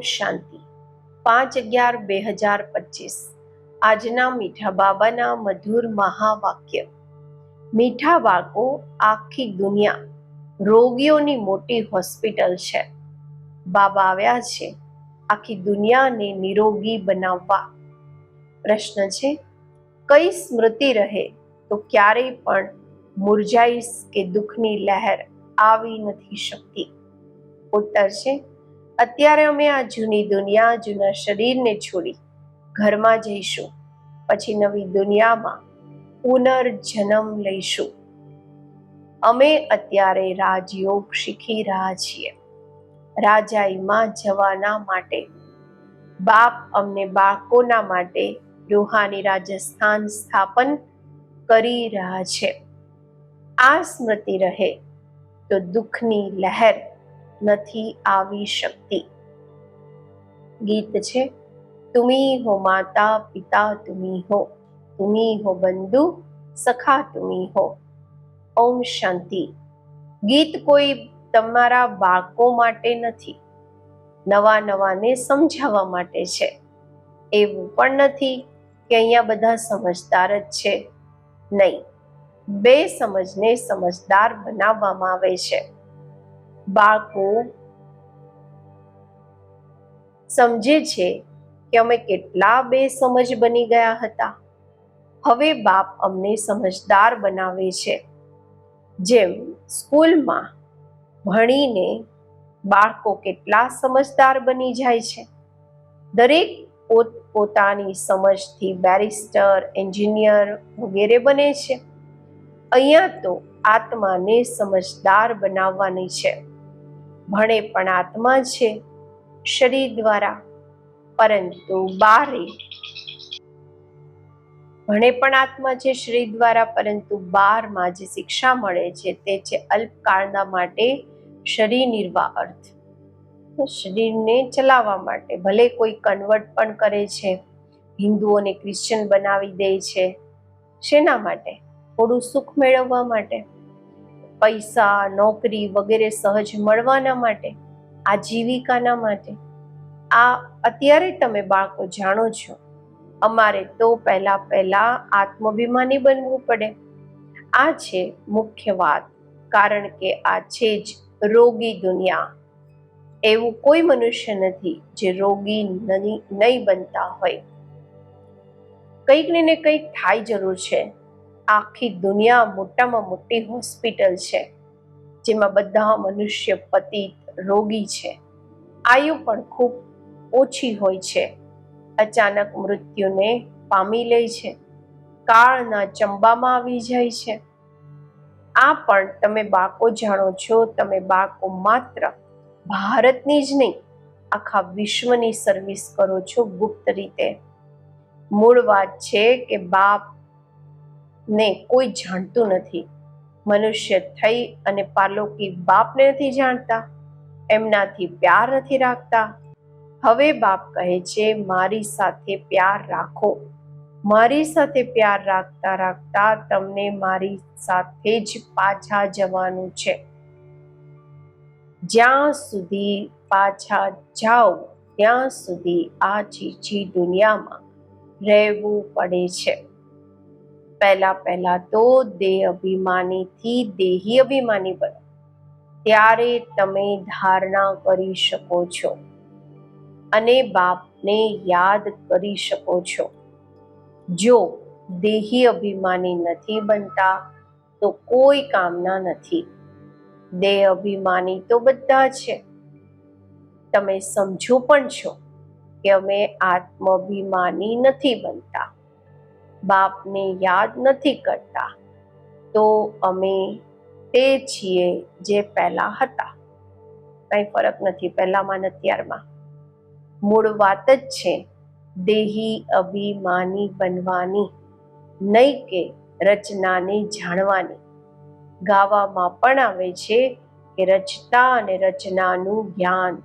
શાંતિ. પાંચ અગિયાર બે હજાર પચીસ. આજના મીઠા બાબાના મધુર મહાવાક્ય. મીઠા બાળકો આખી દુનિયા. રોગીઓની મોટી હોસ્પિટલ છે. બાબા આવ્યા છે. આખી દુનિયાને નિરોગી બનાવવા. પ્રશ્ન છે, કઈ સ્મૃતિ રહે તો ક્યારેય પણ મુરઝાઈશ કે દુઃખની લહેર આવી નથી શકતી. ઉત્તર છે અત્યારે અમે આ જૂની દુનિયા, જૂના શરીરને છોડી ઘરમાં જઈશું. પછી નવી દુનિયામાં પુનર્જન્મ લઈશું. અમે અત્યારે રાજયોગ શીખી રહ્યા છીએ. રાજાઈમાં જવાના માટે, બાપ અમને બાળકોના માટે રૂહાની રાજસ્થાન સ્થાપન કરી રહ્યા છે. આ સ્મૃતિ રહે તો દુઃખની લહેર નથી આવી શકતી. ગીત છે, તુમી હો માતા પિતા તુમી હો તુમી હો બંધુ સખા તુમી હો. ઓમ શાંતિ. ગીત કોઈ તમારા બાળકો માટે નથી, નવા નવાને સમજાવવા માટે છે. એવું પણ નથી કે અહીંયા બધા સમજદાર જ છે. નહીં, બે સમજને સમજદાર બનાવવામાં આવે છે. બાળકો સમજે છે કે અમે કેટલા બે સમજ બની ગયા હતા. હવે બાપ અમને સમજદાર બનાવે છે. જેમ સ્કૂલમાં ભણીને બાળકો કેટલા સમજદાર બની જાય છે. દરેક પોત પોતાની સમજથી બેરિસ્ટર, એન્જિનિયર વગેરે બને છે. અહીંયા તો આત્માને સમજદાર બનાવવાની છે. ભણે પણ આત્મા છે શરીર દ્વારા, પરંતુ બારે. ભણે પણ આત્મા છે શરીર દ્વારા, પરંતુ બારમાં જે શિક્ષા મળે છે તે છે અલ્પકાળના માટે શરીર નિર્વાહ અર્થ. શરીરને ચલાવવા માટે ભલે કોઈ કન્વર્ટ પણ કરે છે, હિન્દુઓને ક્રિશ્ચિયન બનાવી દે છે, શેના માટે? થોડું સુખ મેળવવા માટે. પૈસા, નોકરી વગેરે સહજ મળવાના માટે આજીવિકાના માટે. આ અત્યારે તમે બાળકો જાણો છો. અમારે તો પહેલા પહેલા આત્માભિમાની બનવું પડે. આ છે મુખ્ય વાત. કારણ કે આ છે જ રોગી દુનિયા. એવું કોઈ મનુષ્ય નથી જે રોગી નહીં બનતા હોય. કંઈક ને કંઈક થાય જરૂર છે. આખી દુનિયા મોટામાં મોટી હોસ્પિટલ છે, જેમાં બધા મનુષ્ય પતિત રોગી છે. આયુ પણ ખૂબ ઓછી હોય છે. અચાનક મૃત્યુને પામી લે છે. કાળના ચંબામાં આવી જાય છે. આ પણ તમે બાકો જાણો છો, તમે બાકો માત્ર ભારતની જ નહીં, આખા વિશ્વની સર્વિસ કરો છો ગુપ્ત રીતે. મૂળ વાત છે કે બાપ ને કોઈ જાણતું નથી. મનુષ્ય થઈ અને પાલોકી બાપને નથી જાણતા, એમનાથી પ્યાર નથી રાખતા. હવે બાપ કહે છે, મારી સાથે પ્યાર રાખો. મારી સાથે પ્યાર રાખતા રાખતા તમને મારી સાથે જ પાછા જવાનું છે. જ્યાં સુધી પાછા જાઓ, ત્યાં સુધી આ ચીચી દુનિયામાં રહેવું પડે છે. પહેલા પહેલા તો દેહ અભિમાનીથી દેહી અભિમાની બનો. ત્યારે તમે ધારણા કરી શકો છો અને બાપને યાદ કરી શકો છો. જો દેહી અભિમાની નથી બનતા, તો કોઈ કામના નથી. દેહ અભિમાની તો બધા છે. તમે સમજો પણ છો કે અમે આત્માભિમાની નથી બનતા. બાપને યાદ નથી કરતા, તો અમે તે છીએ જે પહેલા હતા. કંઈ ફરક નથી પહેલામાં અત્યારમાં. મૂળ વાત જ છે, દેહી અભિમાની બનવાની, નહીં કે રચનાને જાણવાની. ગાવામાં પણ આવે છે કે રચતા અને રચનાનું જ્ઞાન.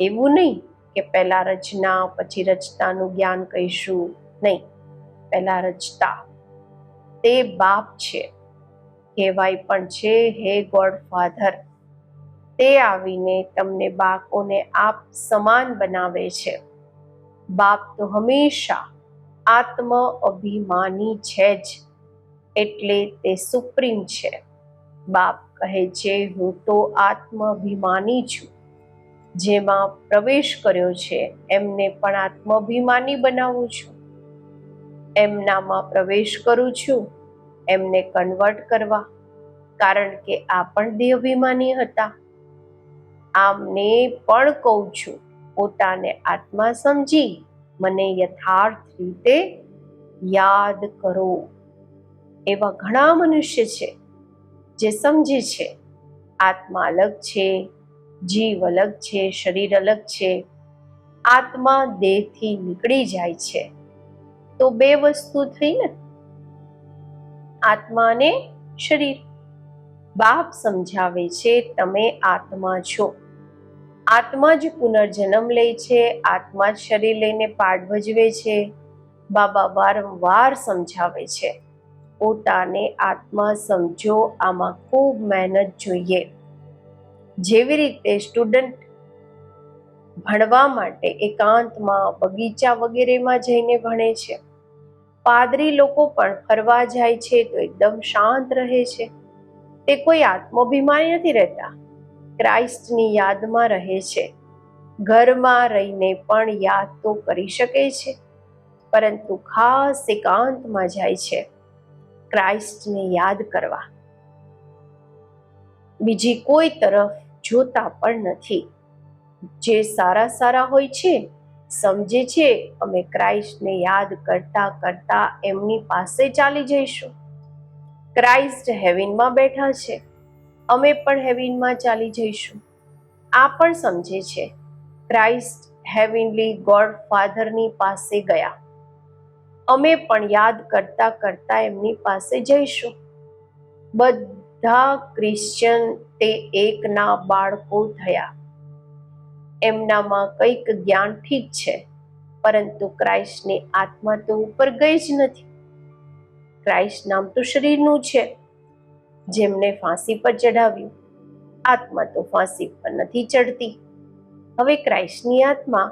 એવું નહીં કે પહેલા રચના, પછી રચતાનું જ્ઞાન કહીશું, નહીં. પહેલા રચતા તે બાપ છે. કહેવાય પણ છે, હે ગોડ ફાધર, તે આવીને તમને બાળકોને આપ સમાન બનાવે છે. બાપ તો હંમેશા આત્મ અભિમાની છે જ, એટલે તે સુપ્રીમ છે. બાપ કહે છે, હું તો આત્માભિમાની છું. જેમાં પ્રવેશ કર્યો છે, એમને પણ આત્માભિમાની બનાવું છું. એમનામાં પ્રવેશ કરું છું, એમને કન્વર્ટ કરવા, કારણ કે આ પણ દેહભિમાની હતા. આમને પણ કહું છું, પોતાને આત્મા સમજી મને યથાર્થ રીતે યાદ કરો. એવા ઘણા મનુષ્ય છે, જે સમજે છે, આત્મા અલગ છે, જીવ અલગ છે, શરીર અલગ છે, આત્મા દેહથી નીકળી જાય છે. તો બે વસ્તુ થઈ ને? આત્મા અને શરીર. બાપ સમજાવે છે, તમે આત્મા છો. આત્મા જ પુનર્જન્મ લે છે, આત્મા જ શરીર લઈને પાઠ ભજવે છે. બાબા વારંવાર સમજાવે છે, પોતાને આત્મા સમજો, આમાં ખૂબ મહેનત જોઈએ. જેવી રીતે સ્ટુડન્ટ ભણવા માટે એકાંતમાં બગીચા વગેરેમાં જઈને ભણે છે. પાદરી લોકો પણ ફરવા જાય છે તો એકદમ શાંત રહે છે. તે કોઈ આત્માભિમાની નથી રહેતા. ક્રાઇસ્ટની યાદમાં રહે છે. ઘરમાં રહીને પણ યાદ તો કરી શકે છે, પરંતુ ખાસ એકાંતમાં જાય છે ક્રાઇસ્ટને યાદ કરવા. બીજી કોઈ તરફ જોતા પણ નથી. જે સારા સારા હોય છે સમજે છે, અમે ક્રાઇસ્ટને યાદ કરતા કરતા એમની પાસે ચાલી જઈશું. ક્રાઇસ્ટ હેવિનમાં બેઠા છે. અમે પણ હેવિનમાં ચાલી જઈશું. આ પણ સમજે છે. ક્રાઇસ્ટ હેવિનલી ગોડ ફાધરની પાસે ગયા. અમે પણ યાદ કરતા કરતા એમની પાસે જઈશું. બધા ક્રિશ્ચિયન તે એકના બાળકો થયા. એમનામાં કંઈક જ્ઞાન ઠીક છે, પરંતુ ક્રાઇસ્ટની આત્મા તો ઉપર ગઈ જ નથી. ક્રાઇસ્ટ નામ તો શરીરનું છે, જેમને ફાંસી પર ચઢાવ્યું. આત્મા તો ફાંસી પર નથી ચડતી હવે ક્રાઇસ્ટની આત્મા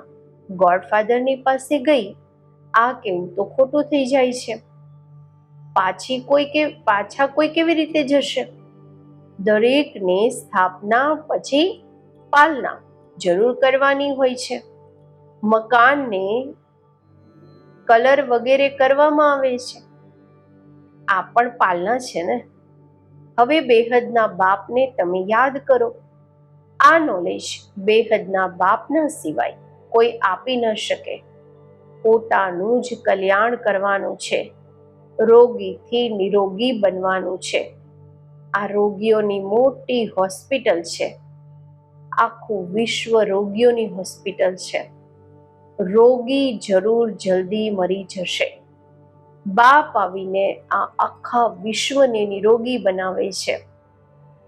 ગોડફાધરની પાસે ગઈ, આ કેવું તો ખોટું થઈ જાય છે. પાછી કોઈ કે, પાછા કોઈ કેવી રીતે જશે? દરેકને સ્થાપના પછી પાલના. જરૂર કરવાની હોય છે. મકાનને કલર વગેરે કરવામાં આવે છે. આ પણ પાલના છે ને? હવે બેહદના બાપને તમે યાદ કરો. આ નોલેજ બેહદના બાપના સિવાય કોઈ આપી ન શકે. પોતાનું જ કલ્યાણ કરવાનું છે. રોગીથી નિરોગી બનવાનું છે. આ રોગીઓની મોટી હોસ્પિટલ છે. આખું વિશ્વ રોગીઓની હોસ્પિટલ છે. રોગી જરૂર જલ્દી મરી જશે. બાપ આવીને આ આખા વિશ્વને નિરોગી બનાવે છે.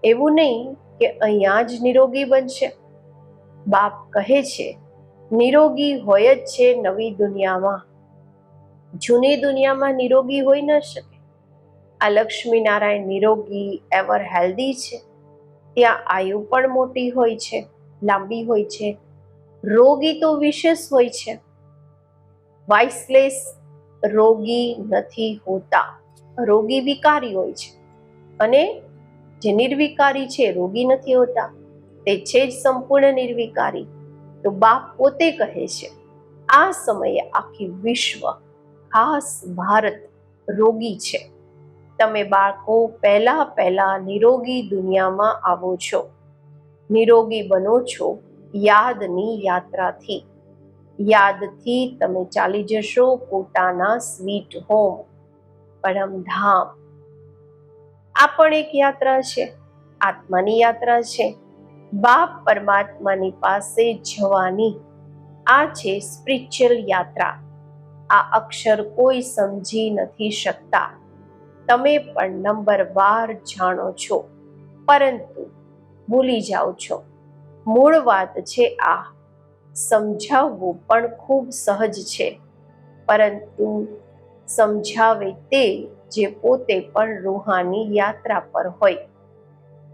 એવું નહીં કે અહીંયા જ નિરોગી બનશે. બાપ કહે છે, નિરોગી હોય જ છે નવી દુનિયામાં. જૂની દુનિયામાં નિરોગી હોઈ ન શકે. આ લક્ષ્મી નારાયણ નિરોગી એવર હેલ્ધી છે. ત્યાં આયુ પણ મોટી હોય છે, લાંબી હોય છે, રોગી તો વિશેષ હોય છે. વાઇસલેસ રોગી નથી હોતા. રોગી વિકારી હોય છે અને જે નિર્વિકારી છે, રોગી નથી હોતા. તે છે જ સંપૂર્ણ નિર્વિકારી. તો બાપ પોતે કહે છે, આ સમયે આખી વિશ્વ ખાસ ભારત રોગી છે. તમે બાળકો પહેલા પહેલા નિરોગી દુનિયામાં આવો છો. નિરોગી બનો છો યાદની યાત્રાથી. યાદથી તમે ચાલી જશો પોતાના સ્વીટ હોમ પરમધામ આ પણ એક યાત્રા છે, આત્માની યાત્રા છે. બાપ પરમાત્માની પાસે જવાની આ છે સ્પિરિચ્યુઅલ યાત્રા. આ અક્ષર કોઈ સમજી નથી શકતા. તમે પણ નંબર વાર જાણો છો, પરંતુ ભૂલી જાઓ છો. મૂળ વાત છે આ, સમજાવવું પણ ખૂબ સહજ છે, પરંતુ સમજાવે તે જે પોતે પણ રૂહાની યાત્રા પર હોય.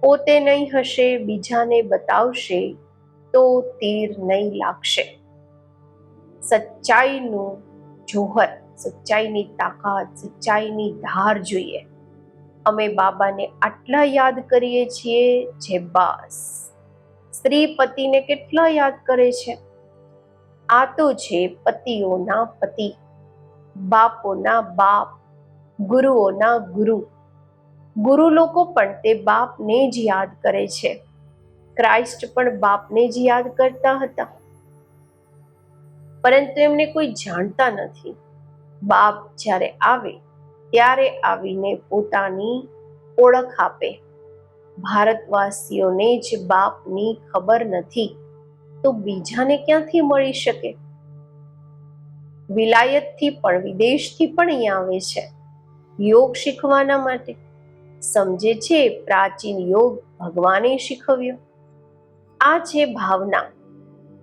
પોતે નહીં હશે, બીજાને બતાવશે, તો તીર નહીં લાગશે. સચ્ચાઈનું જોહર. સચ્ચાઈની તાકાત, સચ્ચાઈની ધાર જોઈએ. અમે બાબાને આટલા યાદ કરીએ છીએ જે બસ. સ્ત્રી પતિને કેટલા યાદ કરે છે? આ તો છે પતિઓના પતિ, બાપોના બાપ, ગુરુઓના ગુરુ. ગુરુ લોકો પણ તે બાપને જ યાદ કરે છે. ક્રાઇસ્ટ પણ બાપને જ યાદ કરતા હતા. પરંતુ એમને કોઈ જાણતા નથી. બાપ જ્યારે આવે, ત્યારે આવીને પોતાની ઓળખ આપે. ભારતવાસીઓને જ બાપની ખબર નથી, તો બીજાને ક્યાંથી મળી શકે? વિલાયતથી પણ વિદેશથી પણ અહીંયા આવે છે. યોગ શીખવાના માટે. સમજે છે, પ્રાચીન યોગ ભગવાને શીખવ્યો. આ છે ભાવના.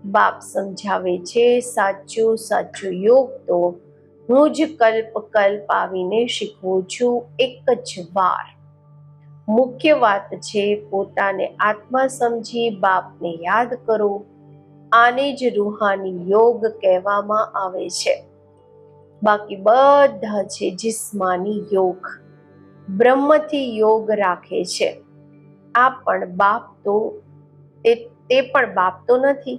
બાપ સમજાવે છે, સાચો સાચો યોગ તો હું જ કલ્પ કલ્પ આવીને શીખવું છું એક જ વાર. મુખ્ય વાત છે પોતાને આત્મા સમજી બાપને યાદ કરો. આને જ રૂહાની યોગ કહેવામાં આવે છે. બાકી બધા છે જિસ્માની યોગ. બ્રહ્મથી યોગ રાખે છે. આ પણ બાપ તો, તે તે પણ બાપ તો નથી.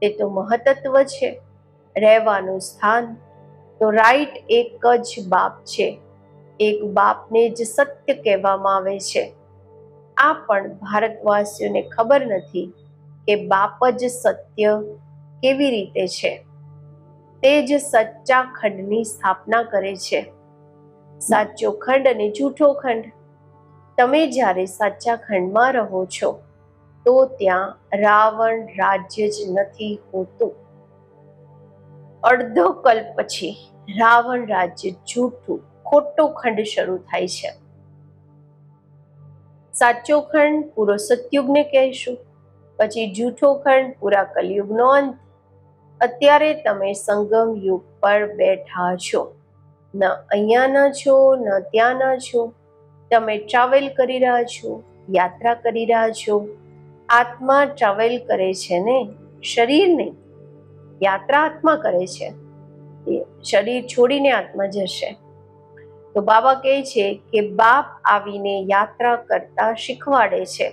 તે તો મહતત્વ છે. રહેવાનું સ્થાન તો રાઈટ એક જ બાપ છે. એક બાપને જ સત્ય કહેવામાં આવે છે. આ પણ ભારતવાસીઓને ખબર નથી કે બાપ જ સત્ય કેવી રીતે છે. તે જ સચ્ચા ખંડની સ્થાપના કરે છે. સાચો ખંડ અને જૂઠો ખંડ. તમે જ્યારે સાચા ખંડમાં રહો છો, તો ત્યાં રાવણ રાજ્ય જ નથી હોતું. અડધો કલ્પ પછી રાવણ રાજ્ય જૂઠું, ખોટો ખંડ શરૂ થાય છે. સાચો ખંડ પૂરો સતયુગને કહેશું, પછી જૂઠો ખંડ પૂરા કલયુગનો અંત. અત્યારે તમે સંગમ યુગ પર બેઠા છો. ન અહીંયાના છો, ન ત્યાંના છો. તમે ટ્રાવેલ કરી રહ્યા છો, યાત્રા કરી રહ્યા છો. આત્મા ટ્રાવેલ કરે છે ને શરીર નહીં યાત્રા આત્મા કરે છે. શરીર છોડીને આત્મા જશે. તો બાબા કહે છે કે બાપ આવીને યાત્રા કરતા શીખવાડે છે.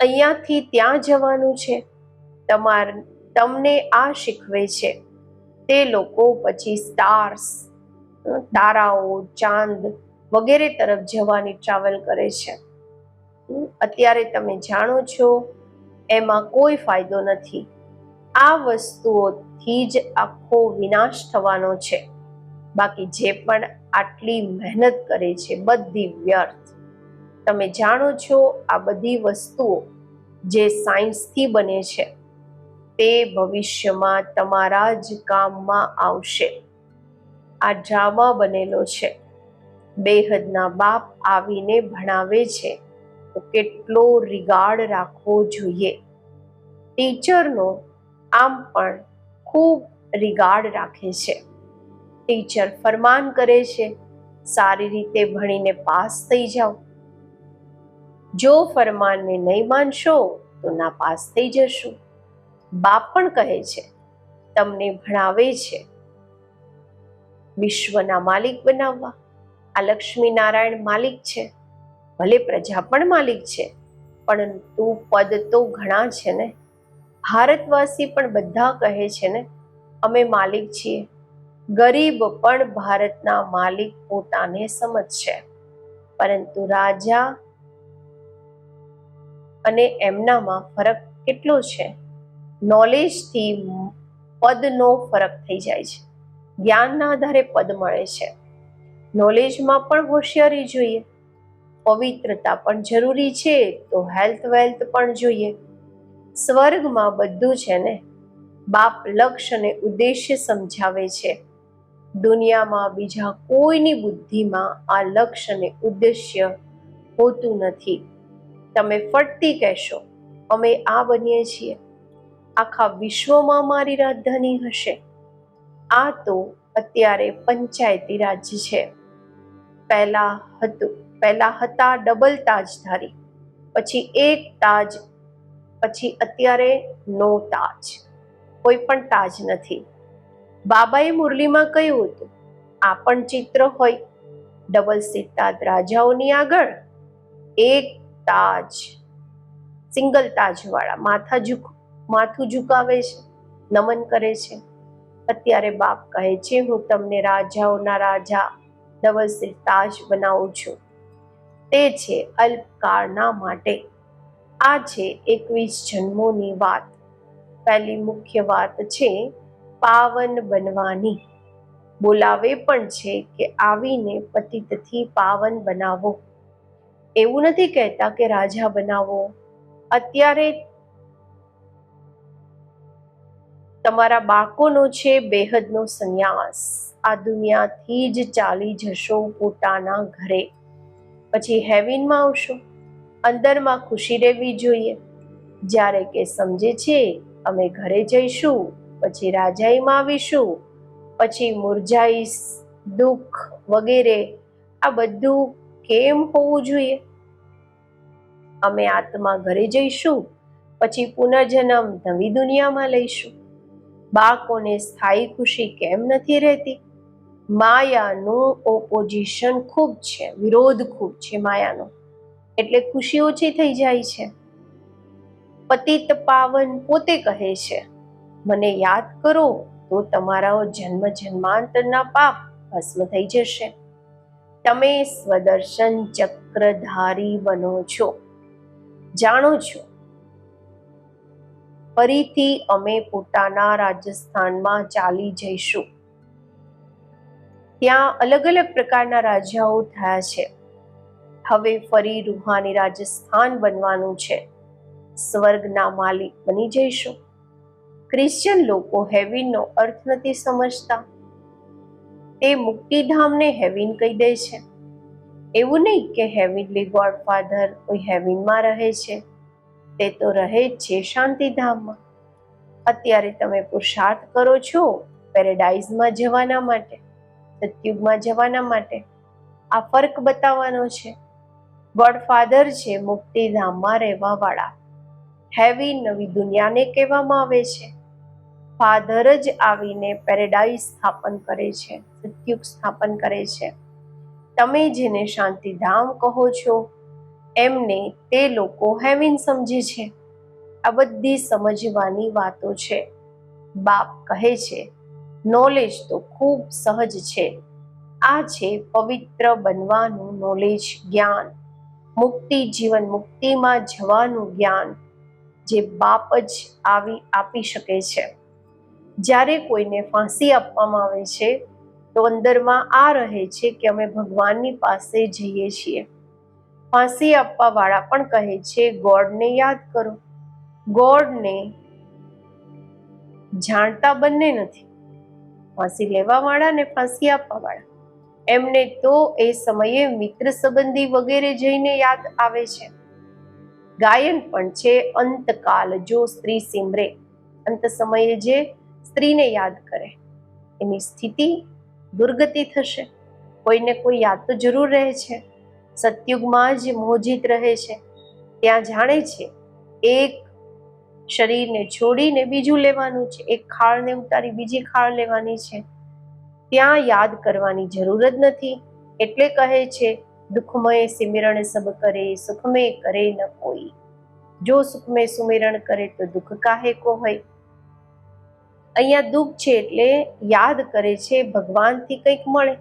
અહીંયાથી ત્યાં જવાનું છે. તમાર, તમને આ શીખવે છે. તે લોકો પછી સ્ટાર્સ તારાઓ, ચાંદ વગેરે તરફ જવાની ટ્રાવેલ કરે છે. અત્યારે તમે જાણો છો, એમાં કોઈ ફાયદો નથી. આ વસ્તુઓથી જ આખો વિનાશ થવાનો છે. બાકી જે પણ આટલી મહેનત કરે છે, બધી વ્યર્થ. તમે જાણો છો આ બધી વસ્તુઓ જે સાયન્સથી બને છે, તે ભવિષ્યમાં તમારા જ કામમાં આવશે. આ ડ્રામા બનેલો છે. બેહદના બાપ આવીને ભણાવે છે તો કેટલો રિગાર્ડ રાખવો જોઈએ. ટીચરનો આમ પણ ખૂબ રિગાર્ડ રાખે છે. ટીચર ફરમાન કરે છે, સારી રીતે ભણીને પાસ થઈ જાઓ. જો ફરમાનને નહીં માનશો, તો ના પાસ થઈ જશું. બાપ પણ કહે છે, તમને ભણાવે છે. વિશ્વના માલિક બનાવવા. આ લક્ષ્મી નારાયણ માલિક છે. ભલે પ્રજા પણ માલિક છે પરંતુ પદ તો ઘણા છે ને. ભારતવાસી પણ બધા કહે છે ને, અમે માલિક છીએ. ગરીબ પણ ભારતના માલિક પોતાને સમજશે. પરંતુ રાજા અને એમનામાં ફરક કેટલો છે? નોલેજથી પદનો ફરક થઈ જાય છે. જ્ઞાનના આધારે પદ મળે છે. નોલેજમાં પણ હોશિયારી જોઈએ. પવિત્રતા પણ જરૂરી છે તો હેલ્થ વેલ્થ પણ જોઈએ. સ્વર્ગમાં બધું છે ને, બાપ લક્ષ્ય અને ઉદ્દેશ્ય સમજાવે છે. દુનિયામાં બીજા કોઈની બુદ્ધિમાં આ લક્ષ્ય અને ઉદ્દેશ્ય હોતું નથી. તમે ફટતી કહેશો, અમે આ બનીએ છીએ. આખા વિશ્વમાં મારી રાજધાની હશે. આ તો અત્યારે પંચાયતી રાજ્ય છે. પહેલા હતું, પહેલા હતા ડબલ તાજધારી, પછી એક તાજ પછી અત્યારે નો તાજ. કોઈ પણ તાજ નથી. બાબાએ મુરલીમાં કહ્યું હતું, આ પણ ચિત્ર હોય. ડબલ સિત્તાત રાજાઓની આગળ એક તાજ. સિંગલ તાજવાળા માથા ઝુક, માથું ઝુકાવે છે, નમન કરે છે. અત્યારે બાપ કહે છે, હું તમને રાજાઓના રાજા, ડબલ સિત્તાજ બનાવું છું. તે છે અલ્પકાળના માટે આ છે એકવીસ જન્મોની વાત. પહેલી મુખ્ય વાત છે પાવન બનવાની. બોલાવે પણ છે કે આવીને પતિતથી પાવન બનાવો. એવું નથી કહેતા કે રાજા બનાવો. અત્યારે તમારા બાળકોનો છે બેહદનો સંન્યાસ. આ દુનિયાથી જ ચાલી જશો પોતાના ઘરે. પછી હેવિનમાં આવશો? અંદરમાં ખુશી રહેવી જોઈએ. જ્યારે કે સમજે છે, અમે ઘરે જઈશું, પછી રાજાઈમાં આવીશું, પછી મુરઝાઈશ દુઃખ વગેરે, આ બધું કેમ હોવું જોઈએ? અમે આત્મા ઘરે જઈશું, પછી પુનર્જન્મ નવી દુનિયામાં લઈશું. બાળકોને સ્થાયી ખુશી કેમ નથી રહેતી? માયાનું ઓપોઝિશન ખૂબ છે, વિરોધ ખૂબ છે માયાનો. એટલે ખુશી ઓછી થઈ જાય છે. પતિત પાવન પોતે કહે છે, મને યાદ કરો તો તમારા જન્મ જન્માંતરના પાપ ભસ્મ થઈ જશે. તમે સ્વદર્શન ચક્રધારી બનો છો. જાણો છો, ફરીથી અમે પોતાના રાજસ્થાનમાં ચાલી જઈશું. ત્યાં અલગ અલગ પ્રકારના રાજાઓ થયા છે. હવે ફરી રૂહાની રાજસ્થાન બનવાનું છે. સ્વર્ગના માલિક બની જઈશું. ક્રિશ્ચિયન લોકો હેવિનનો અર્થ નથી સમજતા. તે મુક્તિધામને હેવિન કહી દે છે. એવું નહીં કે હેવિનલી ગોડ ફાધર કોઈ હેવિનમાં રહે છે. તે તો રહે જ છે શાંતિધામમાં. અત્યારે તમે પુરુષાર્થ કરો છો પેરેડાઇઝમાં જવાના માટે, સત્યુગમાં જવાના માટે. આ ફર્ક બતાવવાનો છે. ગોડ ફાધર છે મુક્તિધામમાં રહેવા વાળા હેવી નવી દુનિયાને કહેવામાં આવે છે. ફાધર જ આવીને પેરેડાઇઝ સ્થાપન કરે છે, સત્યુગ સ્થાપન કરે છે. તમે જેને શાંતિધામ કહો છો, એમને તે લોકો હેવિન સમજે છે. આ બધી સમજવાની વાતો છે. બાપ કહે છે નોલેજ તો ખૂબ સહજ છે. આ છે પવિત્ર બનવાનું નોલેજ જ્ઞાન. મુક્તિ જીવન મુક્તિમાં જવાનું જ્ઞાન જે બાપ જ આવી, આપી શકે છે. જ્યારે કોઈને ફાંસી આપવામાં આવે છે, તો અંદરમાં આ રહે છે કે અમે ભગવાનની પાસે જઈએ છીએ. ફાંસી આપવા વાળા પણ કહે છે, ગોડને યાદ કરો. ગોડને જાણતા બંને નથી. ફાંસી લેવા વાળા ને ફાંસી આપવા વાળા એમને તો એ સમયે મિત્ર સંબંધી વગેરે જઈને યાદ આવે છે. ગાયન પણ છે અંતકાલ, જો સ્ત્રી સિમરે. અંત સમયે જે સ્ત્રીને યાદ કરે, એની સ્થિતિ દુર્ગતિ થશે. કોઈને કોઈ યાદ તો જરૂર રહે છે. સતયુગમાં જ મોજિત રહે છે. ત્યાં જાણે છે, એક શરીરને છોડીને બીજું લેવાનું છે. એક ખાળને ઉતારી બીજી ખાળ લેવાની છે. ત્યાં યાદ કરવાની જરૂર જ નથી. એટલે કહે છે, દુઃખમય સિમરણ સબ કરે સુખમય કરે ન કોઈ. જો સુખમે સુમિરણ કરે તો દુઃખ કાહે કો હોય? અહીંયા દુઃખ છે એટલે યાદ કરે છે, ભગવાનથી કંઈક મળે.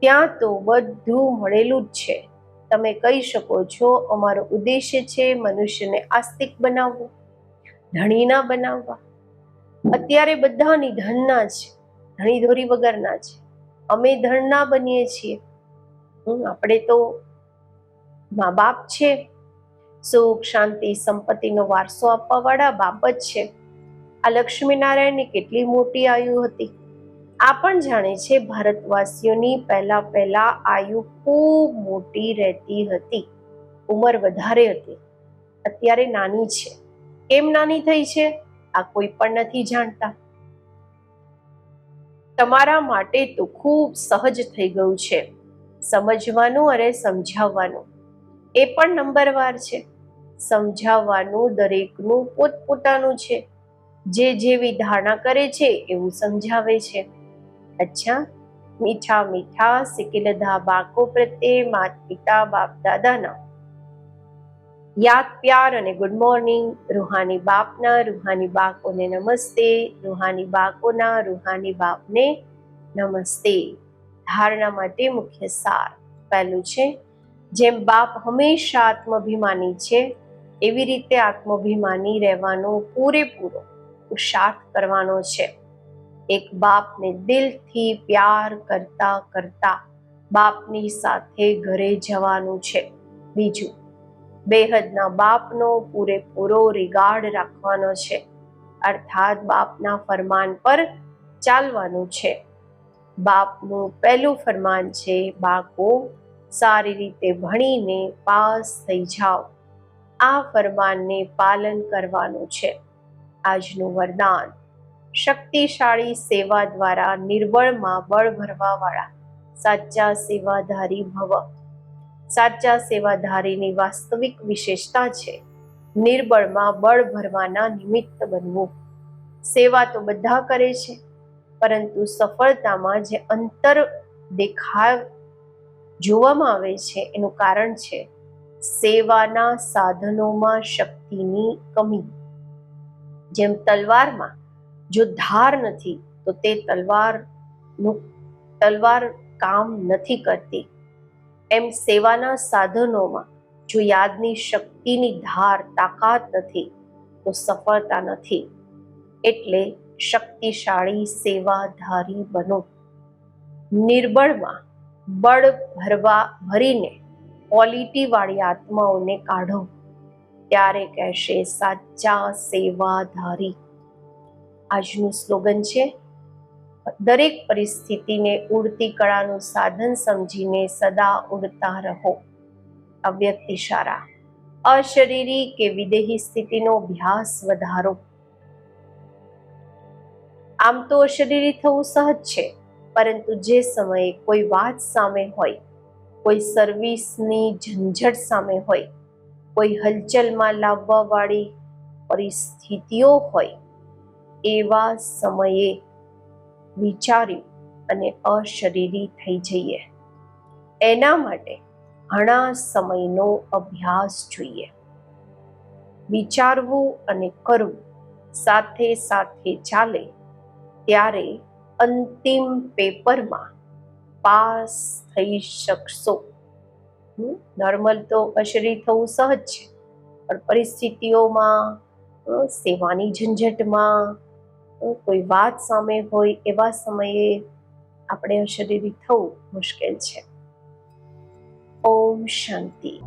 ત્યાં તો બધું મળેલું જ છે. તમે કહી શકો છો, અમારો ઉદ્દેશ્ય છે મનુષ્યને આસ્તિક બનાવવું ધણીના બનાવવા. અત્યારે બધાની ધનના છે ધણી ધોરી વગરના છે. અમે ધણના બનીએ છીએ. આપણે તો મા બાપ છે. સુખ, શાંતિ, સંપત્તિનો વારસો આપવા વાળા બાપ જ છે. આ લક્ષ્મીનારાયણની કેટલી મોટી આયુ હતી. આ પણ જાણે છે ભારતવાસીઓની પહેલા પહેલા આયુ ખૂબ મોટી રહેતી હતી. ઉંમર વધારે હતી. અત્યારે નાની છે. કેમ નાની થઈ છે? આ કોઈ પણ નથી જાણતા. તમારા માટે તો ખૂબ સહજ થઈ ગયું છે. સમજવાનું અને સમજાવવાનું. એ પણ નંબરવાર છે. સમજાવવાનું દરેકનું પોતપોતાનું છે. જે જેવી ધારણા કરે છે એવું સમજાવે છે. અચ્છા, મીઠા મીઠા સિકિલધા બાકો પ્રત્યે માત પિતા બાપ દાદાના યાદ પ્યાર અને ગુડ મોર્નિંગ રૂહાની બાપના, રૂહાની બાકોને નમસ્તે, રૂહાની બાકોના રૂહાની બાપને નમસ્તે. ધારણા માટે મુખ્ય સાર પહેલું છે, જેમ બાપ હંમેશા આત્માભિમાની છે, એવી રીતે આત્માભિમાની રહેવાનો પૂરેપૂરો પુરુષાર્થ કરવાનો છે. એક બાપને દિલથી પ્યાર કરતા કરતા બાપની સાથે ઘરે જવાનું છે. બીજું બેહદના બાપનો પૂરેપૂરો રિગાર્ડ રાખવાનો છે. અર્થાત બાપના ફરમાન પર ચાલવાનું છે. બાપનું પહેલું ફરમાન છે બાકો સારી રીતે ભણીને પાસ થઈ જાઓ. આ ફરમાનને પાલન કરવાનું છે. આજનું વરદાન શક્તિશાળી સેવા દ્વારા નિર્બળમાં બળ ભરવાવાળા સાચા સેવાધારી ભવ સાચા સેવાધારીની વાસ્તવિક વિશેષતા છે. નિર્બળમાં બળ ભરવાના નિમિત્ત બનવું. સેવા તો બધા કરે છે, પરંતુ સફળતામાં જે અંતર દેખાવ જોવામાં આવે છે, એનું કારણ છે સેવાના સાધનોમાં શક્તિની કમી. જેમ તલવારમાં, જો ધાર નથી, તો તે તલવારનું, તલવાર કામ નથી કરતી. એમ સેવાના સાધનોમાં જો યાદની શક્તિની ધાર તાકાત નથી, તો સફળતા નથી. એટલે શક્તિશાળી સેવાધારી બનો. નિર્બળમાં બળ ભરવા ભરીને ક્વોલિટીવાળી આત્માઓને કાઢો. ત્યારે કહેશે સાચા સેવાધારી. આજનું સ્લોગન છે દરેક પરિસ્થિતિને ઉડતી કળાનું સાધન સમજીને સદા ઉડતા રહો. અવ્યક્ત ઇશારા અશરીરી કે વિદેહી સ્થિતિનો અભ્યાસ વધારો. આમ તો અશરીરી થવું સહજ છે, પરંતુ જે સમયે કોઈ વાત સામે હોય, કોઈ સર્વિસની ઝંઝટ સામે હોય, કોઈ હલચલમાં લાવવાવાળી પરિસ્થિતિઓ હોય, એવા સમયે વિચાર્યું અને અશરીરી થઈ જઈએ. એના માટે ઘણા સમયનો અભ્યાસ જોઈએ. વિચારવું અને કરવું સાથે સાથે ચાલે ત્યારે અંતિમ પેપરમાં પાસ થઈ શકશો. નોર્મલ તો અશરી થવું સહજ છે, પણ પરિસ્થિતિઓમાં સેવાની ઝંઝટમાં કોઈ વાત સામે હોય એવા સમયે આપણે અશરીરી થવું મુશ્કેલ છે. ઓમ શાંતિ.